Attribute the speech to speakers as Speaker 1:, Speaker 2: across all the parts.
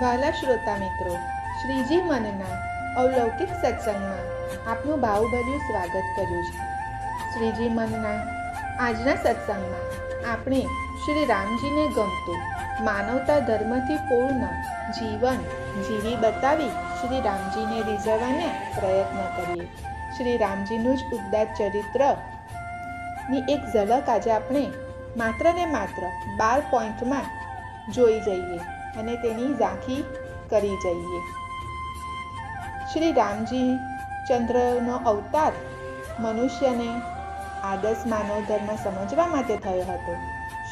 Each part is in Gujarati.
Speaker 1: વાલા શ્રોતા મિત્રો, શ્રીજી મનના અવલૌકિક સત્સંગમાં આપનું ભાવભર્યું સ્વાગત કર્યું છે. શ્રીજી મનના આજના સત્સંગમાં આપણે શ્રી રામજીને ગમતું માનવતા ધર્મથી પૂર્ણ જીવન જીવી બતાવી શ્રી રામજીને રીઝવવાને પ્રયત્ન કરીએ. શ્રી રામજીનું જ ઉદ્દાત ચરિત્રની એક ઝલક આજે આપણે માત્ર ને માત્ર બાર પોઈન્ટમાં જોઈ જઈએ અને તેની ઝાંખી કરી જઈએ. શ્રી રામજી ચંદ્રનો અવતાર મનુષ્યને આદર્શ માનવ ધર્મ સમજવા માટે થયો હતો.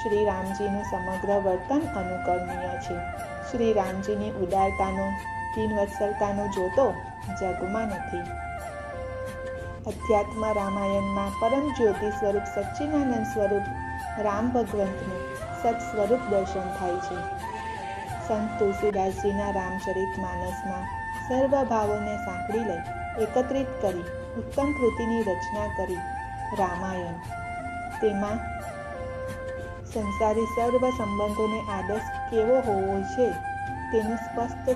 Speaker 1: શ્રી રામજીનું સમગ્ર વર્તન અનુકરણીય છે. શ્રી રામજીની ઉદારતાનો તીનવત્સલતાનો જોતો જગમાં નથી. અધ્યાત્મ રામાયણમાં પરમ જ્યોતિ સ્વરૂપ સચ્ચિદાનંદ સ્વરૂપ રામ ભગવંતનું સત સ્વરૂપ દર્શન થાય છે. સંત તુલસીદાસજીના રામચરિત માનસમાં સર્વ ભાવોને સાંકળી લઈ એકત્રિત કરી ઉત્તમ કૃતિની રચના કરી રામાયણ. તેમાં સંસારી સર્વ સંબંધોને આદર્શ કેવો હોવો છે તેનું સ્પષ્ટ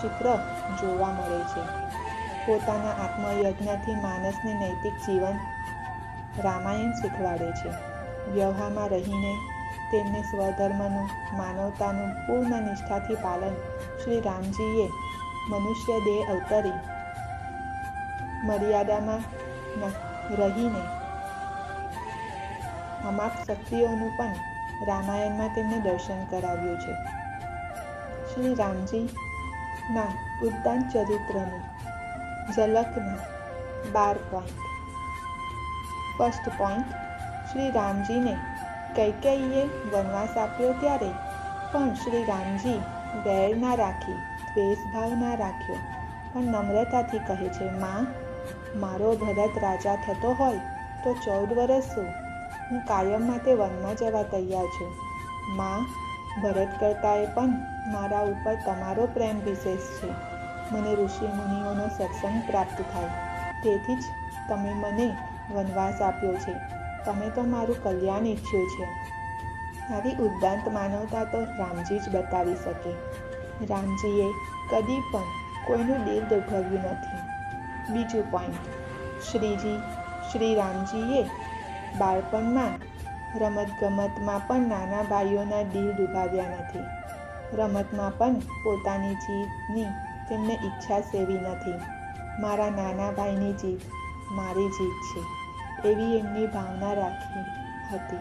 Speaker 1: ચિત્ર જોવા મળે છે. પોતાના આત્મયજ્ઞથી માણસને નૈતિક જીવન રામાયણ શીખવાડે છે. વ્યવહારમાં રહીને તેમને સ્વધર્મનું, માનવતાનું પૂર્ણ નિષ્ઠાથી પાલન શ્રી રામજીએ મનુષ્ય દેહ અવતરી મર્યાદામાં રહીને અમાપ શક્તિઓનું પણ રામાયણમાં તેમને દર્શન કરાવ્યું છે. શ્રી રામજીના ઉદ્દાન ચરિત્રની ઝલકના બાર પોઈન્ટ. ફર્સ્ટ પોઈન્ટ, શ્રી રામજીને કૈકેયીએ વનવાસ આપ્યો ત્યારે પણ શ્રી રામજી વેર ના રાખી, દ્વેષભાવ ના રાખ્યો. પણ નમ્રતાથી કહે છે, માં, મારો ભરત રાજા થતો હોય તો ચૌદ વર્ષ શું? હું કાયમ માટે વનમાં જવા તૈયાર છું. માં, ભરત કરતાએ પણ મારા ઉપર તમારો પ્રેમ વિશેષ છે. મને ઋષિ મુનિઓનો સત્સંગ પ્રાપ્ત થાય. તેથી જ તમે મને વનવાસ આપ્યો છે. તમે તો મારું કલ્યાણ ઈચ્છ્યું છે. આવી ઉદ્દાંત માનવતા તો રામજી જ બતાવી શકે. રામજીએ કદી પણ કોઈનું દિલ દુભવ્યું નથી. બીજું પોઈન્ટ શ્રીજી, શ્રી રામજીએ બાળપણમાં રમતગમતમાં પણ નાના ભાઈઓના દિલ દુભાવ્યા નથી. રમતમાં પણ પોતાની જીતની તેમને ઈચ્છા સેવી નથી. મારા નાના ભાઈની જીત મારી જીત છે. એવી એમની ભાવના રાખી હતી.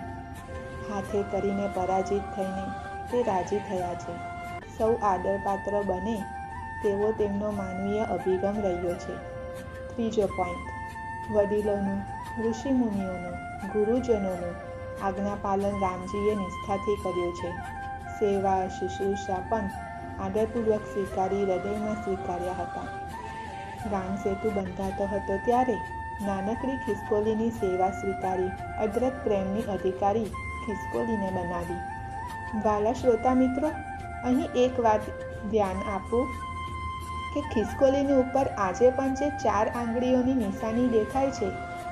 Speaker 1: હાથે કરીને પરાજિત થઈને તે રાજી થયા છે. સૌ આદરપાત્ર બને તેવો તેમનો માનવીય અભિગમ રહ્યો છે. ત્રીજો પોઈન્ટ વડીલોનું, ઋષિમુનિઓનું, ગુરુજનોનું આજ્ઞાપાલન રામજીએ નિષ્ઠાથી કર્યું છે. સેવા શિશુષા પણ આદરપૂર્વક સ્વીકારી, હૃદયમાં સ્વીકાર્યા હતા. રામ સેતુ બંધાતો હતો ત્યારે નાનકડી ખિસકોલીની સેવા સ્વીકારી અદ્રત પ્રેમની અધિકારી ખિસકોલીને બનાવી. વાલા શ્રોતા મિત્રો, અહીં એક વાત ધ્યાન આપું કે ખિસકોલીની ઉપર આજે પણ જે ચાર આંગળીઓની નિશાની દેખાય છે,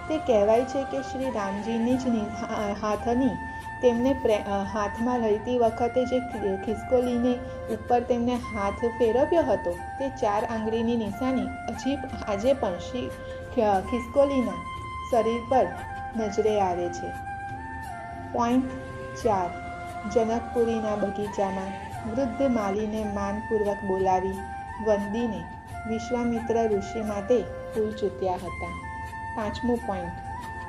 Speaker 1: તે કહેવાય છે કે શ્રી રામજીની જ હાથની તેમને હાથમાં લઈતી વખતે જે ખિસકોલીને ઉપર તેમને હાથ ફેરવ્યો હતો, તે ચાર આંગળીની નિશાની હજી આજે પણ શ્રી ખિસકોલીના શરીર પર નજરે આવે છે. પોઈન્ટ ચાર. જનકપુરીના બગીચામાં વૃદ્ધ માલીને માનપૂર્વક બોલાવી વંદીને વિશ્વામિત્ર ઋષિ માટે ફૂલ ચૂત્યા હતા. પાંચમું પોઈન્ટ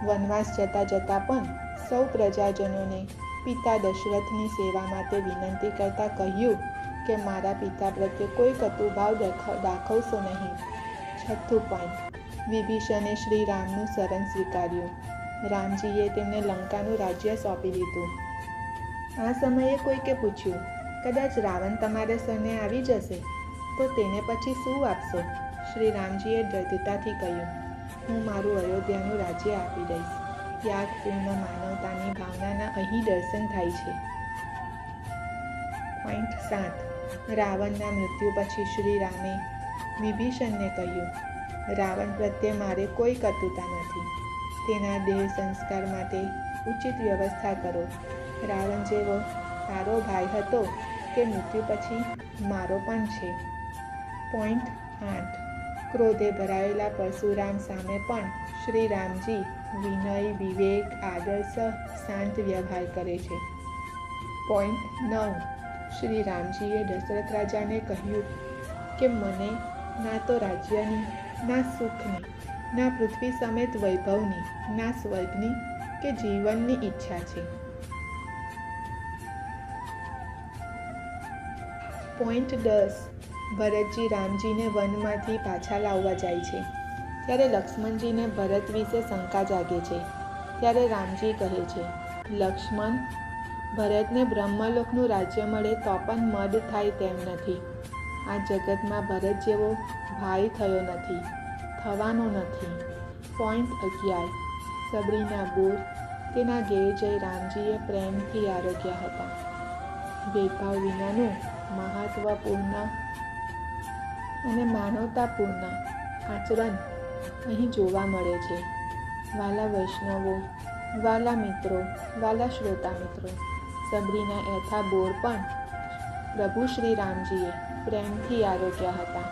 Speaker 1: વનવાસ જતાં જતાં પણ સૌ પ્રજાજનોને પિતા દશરથની સેવા માટે વિનંતી કરતાં કહ્યું કે મારા પિતા પ્રત્યે કોઈ કટુભાવ દાખવશો નહીં. છઠ્ઠું પોઈન્ટ વિભીષણે શ્રી રામનું શરણ સ્વીકાર્યું. રામજીએ તેમને લંકાનું રાજ્ય સોંપી દીધું. આ સમયે કોઈકે પૂછ્યું, કદાચ રાવણ તમારે સરને આવી જશે? તો તેને પછી શું આપશો? શ્રી રામજીએ દ્રઢતાથી કહ્યું, હું મારું અયોધ્યાનું રાજ્ય આપી દઈશ. ત્યાગપૂર્ણ માનવતાની ભાવનાના અહીં દર્શન થાય છે. પોઈન્ટ સાત. રાવણના મૃત્યુ પછી શ્રી રામે વિભીષણને કહ્યું, રાવણ પ્રત્યે મારે કોઈ કટુતા નથી. તેના દેહ સંસ્કાર માટે ઉચિત વ્યવસ્થા કરો. રાવણ જેવો તારો ભાઈ હતો કે મૃત્યુ પછી મારો પણ છે. પોઈન્ટ આઠ. ક્રોધે ભરાયેલા પરશુરામ સામે પણ શ્રી રામજી વિનય, વિવેક આદર્શ શાંત વ્યવહાર કરે છે. પોઈન્ટ નવ. શ્રી રામજીએ દશરથ રાજાને કહ્યું કે મને ના તો રાજ્યની, ના સુખની, ના પૃથ્વી સમેત વૈભવની, ના સ્વર્ગની કે જીવનની ઈચ્છા છે. પોઈન્ટ દસ. ભરતજી રામજીને વનમાંથી પાછા લાવવા જાય છે. ત્યારે લક્ષ્મણજીને ભરત વિશે શંકા જાગે છે. ત્યારે રામજી કહે છે, લક્ષ્મણ, ભરતને બ્રહ્મલોકનું રાજ્ય મળે તો પણ મદ થાય તેમ નથી. આ જગતમાં ભરત જેવો ભાઈ થયો નથી, થવાનો નથી. પોઈન્ટ અગિયાર. સબરીના બોર તેના ઘેર જઈ રામજીએ પ્રેમથી આરોગ્યા હતા. ભેદભાવ વિનાનું મહત્વપૂર્ણ અને માનવતાપૂર્ણ આચરણ અહીં જોવા મળે છે. વાલા વૈષ્ણવો, વાલા મિત્રો, વાલા શ્રોતા મિત્રો, સબરીના એથા બોર પણ પ્રભુ શ્રી રામજીએ પ્રેમથી આરોગ્યા હતા.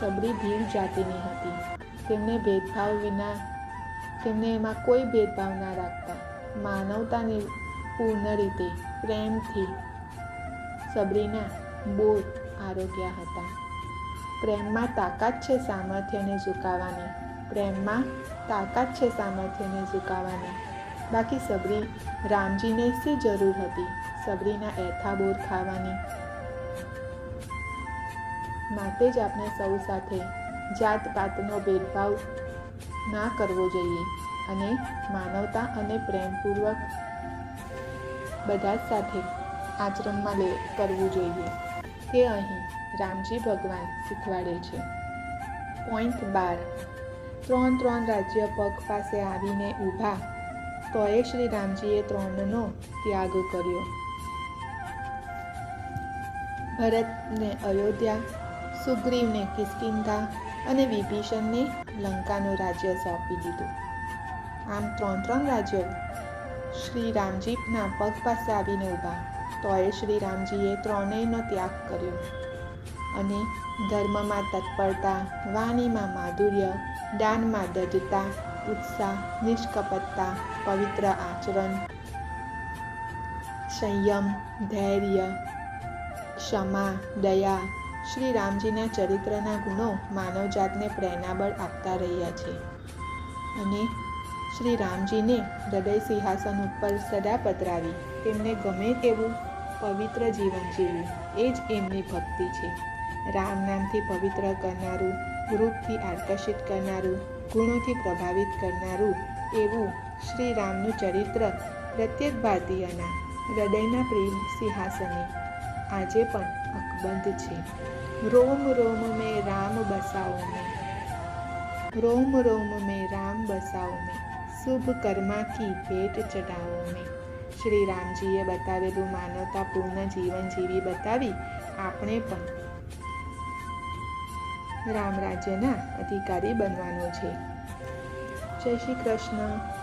Speaker 1: સબરી ભીડ જાતિની હતી. તેમને ભેદભાવ વિના, તેમને એમાં કોઈ ભેદભાવ ના રાખતા, માનવતાને પૂર્ણ રીતે પ્રેમથી સબરીના બોર આરોગ્યા હતા. પ્રેમમાં તાકાત છે સામર્થ્યને ઝુકાવાની પ્રેમમાં તાકાત છે સામર્થ્યને ઝુકાવાની બાકી સબરી રામજીને શી જરૂર હતી? સબરીના એથા બોર ખાવાની. માટે જ આપણે સૌ સાથે જાત પાતનો ભેદભાવ ના કરવો જોઈએ અને માનવતા અને પ્રેમપૂર્વક બધા જ સાથે આચરણમાં લે, કરવું જોઈએ. તે અહીં રામજી ભગવાન શીખવાડે છે. પોઈન્ટ બાર. ત્રણ ત્રણ રાજ્ય પગ પાસે આવીને ઊભા, તોય શ્રી રામજીએ ત્રણનો ત્યાગ કર્યો. ભરતને અયોધ્યા, સુગ્રીવને કિસ્કિંધા અને વિભીષણને લંકાનું રાજ્ય સોંપી દીધું. આમ ત્રણ ત્રણ રાજ્યો શ્રી રામજીના પગ પાસે આવીને ઊભા, તોય શ્રી રામજીએ ત્રણેયનો ત્યાગ કર્યો. અને ધર્મમાં તત્પરતા, વાણીમાં માધુર્ય, દાનમાં દજતા ઉત્સાહ, નિષ્કપટતા, પવિત્ર આચરણ. સંયમ, ધૈર્ય, ક્ષમા, દયા શ્રી રામજીના ચરિત્રના ગુણો માનવજાતને પ્રેરણાબળ આપતા રહ્યા છે. અને શ્રી રામજીને હૃદય સિંહાસન ઉપર સદા પધરાવી, તેમને ગમે તેવું પવિત્ર જીવન જીવ્યું. એ જ એમની ભક્તિ છે. રામ નામથી પવિત્ર કરનારું, રૂપથી આકર્ષિત કરનારું, ગુણોથી પ્રભાવિત કરનારું એવું શ્રી રામનું ચરિત્ર પ્રત્યેક ભારતીયના હૃદયના પ્રેમ સિંહાસને આજે પણ અકબંધ છે. રોમ રોમ મેં રામ બસાઓ મેં. રોમ રોમ મેં રામ બસાઓ મેં. શુભ કર્મા કી ભેટ ચઢાવો મેં. શ્રી રામજીએ બતાવેલું માનવતાપૂર્ણ જીવન જીવી બતાવી આપણે પણ રામ રાજ્યના અધિકારી બનવાનું છે. જય શ્રી કૃષ્ણ.